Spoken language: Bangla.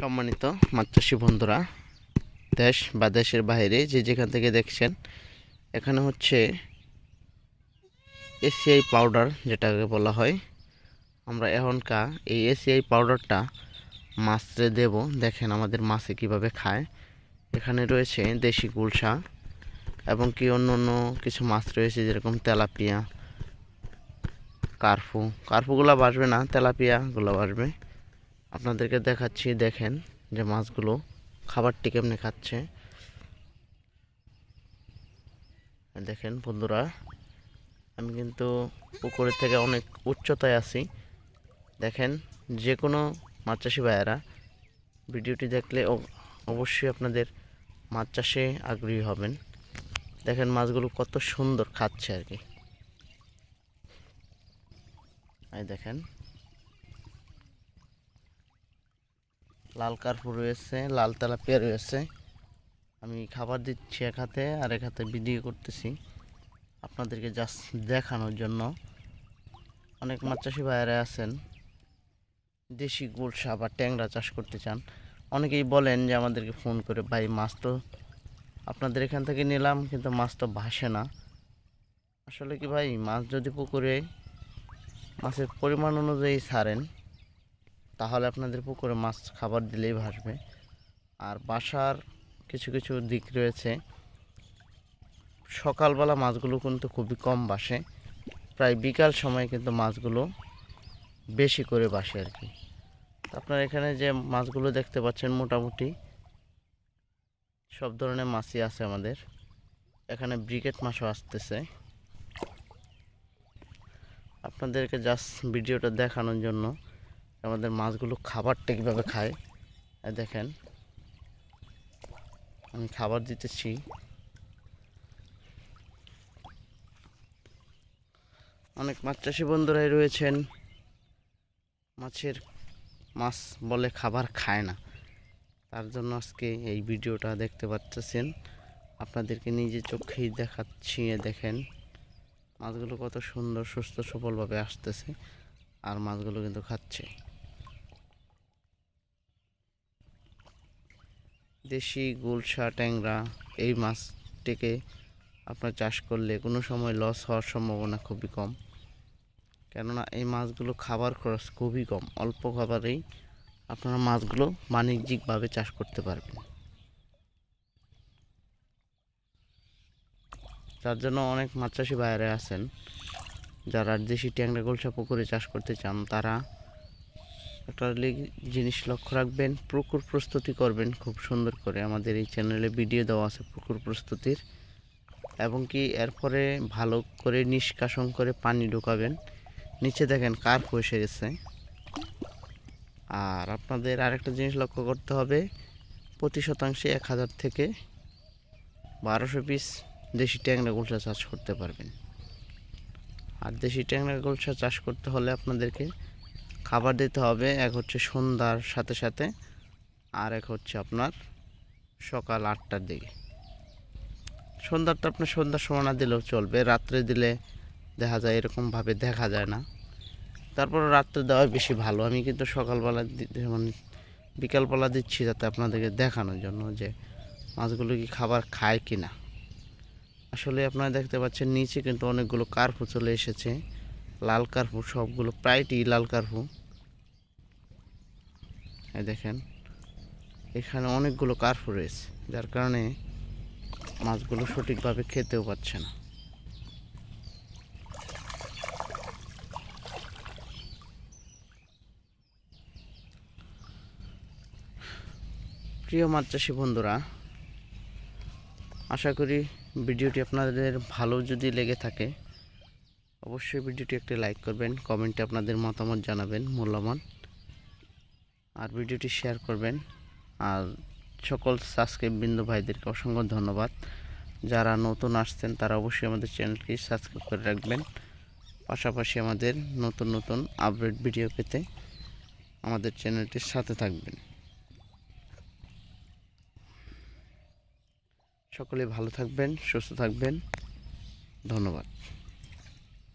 সম্মানিত চাষি বন্ধুরা, দেশ বা দেশের বাইরে যে যেখান থেকে দেখছেন, এখানে হচ্ছে এসিআই পাউডার যেটাকে বলা হয়। আমরা এখনকার এই এসিআই পাউডারটা মাছে দেব। দেখেন আমাদের মাছে কীভাবে খায়। এখানে রয়েছে দেশি গুলশা এবং কি অন্য অন্য কিছু মাছ রয়েছে, যেরকম তেলাপিয়া, কার্ফু। কার্ফুগুলো বাসবে না, তেলাপিয়াগুলো বাসবে আপনাদেরকে দেখাচ্ছি, দেখেন যে মাছগুলো খাবারটি কেমনে খাচ্ছে। দেখেন বন্ধুরা, আমি কিন্তু পুকুরের থেকে অনেক উচ্চতায় আছি। দেখেন, যে কোনো মাছ চাষি ভাইয়েরা ভিডিওটি দেখলে অবশ্যই আপনাদের মাছ চাষে আগ্রহী হবেন। দেখেন মাছগুলো কত সুন্দর খাচ্ছে আর কি। দেখেন লাল কার্পু রয়েছে, লাল তেলাপিয়া রয়েছে। আমি খাবার দিচ্ছি এক হাতে আর এক হাতে ভিডিও করতেছি আপনাদেরকে জাস্ট দেখানোর জন্য। অনেক মাছ চাষি ভাইয়েরা আছেন, দেশি গুলশা বা ট্যাংরা চাষ করতে চান। অনেকেই বলেন যে আমাদেরকে ফোন করে, ভাই, মাছ তো আপনাদের এখান থেকে নিলাম, কিন্তু মাছ তো ভাসে না। আসলে কি ভাই, মাছ যদি পুকুরে মাছের পরিমাণ অনুযায়ী ছাড়েন তাহলে আপনাদের পুকুরে মাছ খাবার দিলেই ভাসবে। আর বাসার কিছু কিছু দিক রয়েছে। সকালবেলা মাছগুলো কিন্তু খুবই কম বাসে। প্রায় বিকাল সময় কিন্তু মাছগুলো বেশি করে বাসে আর কি। আপনার এখানে যে মাছগুলো দেখতে পাচ্ছেন, মোটামুটি সব ধরনের মাছই আছে আমাদের। এখানে ব্রিকেট মাছও আসতেছে। আপনাদেরকে জাস্ট ভিডিওটা দেখানোর জন্য আমাদের মাছগুলো খাবারটা কীভাবে খায়? দেখেন, আমি খাবার দিতেছি। অনেক মাছ চাষি বন্ধুরাই রয়েছেন। মাছের মাছ বলে খাবার খায় না। তার জন্য আজকে এই ভিডিওটা দেখতে পাচ্ছেন আপনাদেরকে নিজে চোখেই দেখাচ্ছি দেখেন। মাছগুলো কত সুন্দর, সুস্থ সবলভাবে আসতেছে। আর মাছগুলো কিন্তু খাচ্ছে। দেশি গুলশা, ট্যাংরা এই মাছটিকে আপনার চাষ করলে কোনো সময় লস হওয়ার সম্ভাবনা খুবই কম। কেননা এই মাছগুলো খাবার খরচ খুবই কম। অল্প খাবারেই আপনারা মাছগুলো বাণিজ্যিকভাবে চাষ করতে পারবেন। তার জন্য অনেক মাছ চাষি বাইরে আছেন। যারা দেশি ট্যাংরা গোলসা পুকুরে চাষ করতে চান, তারা একটা জিনিস লক্ষ্য রাখবেন পুকুর প্রস্তুতি করবেন, খুব সুন্দর করে। আমাদের এই চ্যানেলে ভিডিও দেওয়া আছে পুকুর প্রস্তুতির। এবং কি এরপরে ভালো করে নিষ্কাশন করে পানি ঢোকাবেন। নিচে দেখেন কার এসে গেছে। আর আপনাদের আরেকটা জিনিস লক্ষ্য করতে হবে, প্রতি শতাংশে এক হাজার থেকে বারোশো পিস দেশি ট্যাংরা গুলশা চাষ করতে পারবেন। আর দেশি ট্যাংরা গুলশা চাষ করতে হলে আপনাদেরকে খাবার দিতে হবে, এক হচ্ছে সন্ধ্যার সাথে সাথে, আর এক হচ্ছে আপনার সকাল আটটার দিকে। সন্ধ্যাটা আপনার সন্ধ্যার সময় না দিলেও চলবে, রাত্রে দিলে দেখা যায় এরকমভাবে দেখা যায় না। তারপরে রাত্রে দেওয়া বেশি ভালো। আমি কিন্তু সকালবেলা মানে বিকালবেলা দিচ্ছি যাতে আপনাদেরকে দেখানোর জন্য যে মাছগুলো কি খাবার খায় কি না আসলে আপনারা দেখতে পাচ্ছেন নিচে কিন্তু অনেকগুলো কার্পু চলে এসেছে। লাল কার্পু সবগুলো প্রায়টি লাল কার্পু দেখেন, এখানে অনেকগুলো কার্পু রয়েছে, যার কারণে মাছগুলো সঠিকভাবে খেতেও পাচ্ছে না। প্রিয় মাছ চাষি বন্ধুরা, আশা করি ভিডিওটি আপনাদের ভালো যদি লেগে থাকে অবশ্যই ভিডিওটি একটি লাইক করবেন, কমেন্টে আপনাদের মতামত জানাবেন মূল্যবান। আর ভিডিওটি শেয়ার করবেন। আর সকল সাবস্ক্রাইব বিন্দু ভাইদেরকে অসংখ্য ধন্যবাদ। যারা নতুন আসছেন, তারা অবশ্যই আমাদের চ্যানেলটি সাবস্ক্রাইব করে রাখবেন। পাশাপাশি আমাদের নতুন নতুন আপডেট ভিডিও পেতে আমাদের চ্যানেলটির সাথে থাকবেন। সকলে ভালো থাকবেন, সুস্থ থাকবেন। ধন্যবাদ।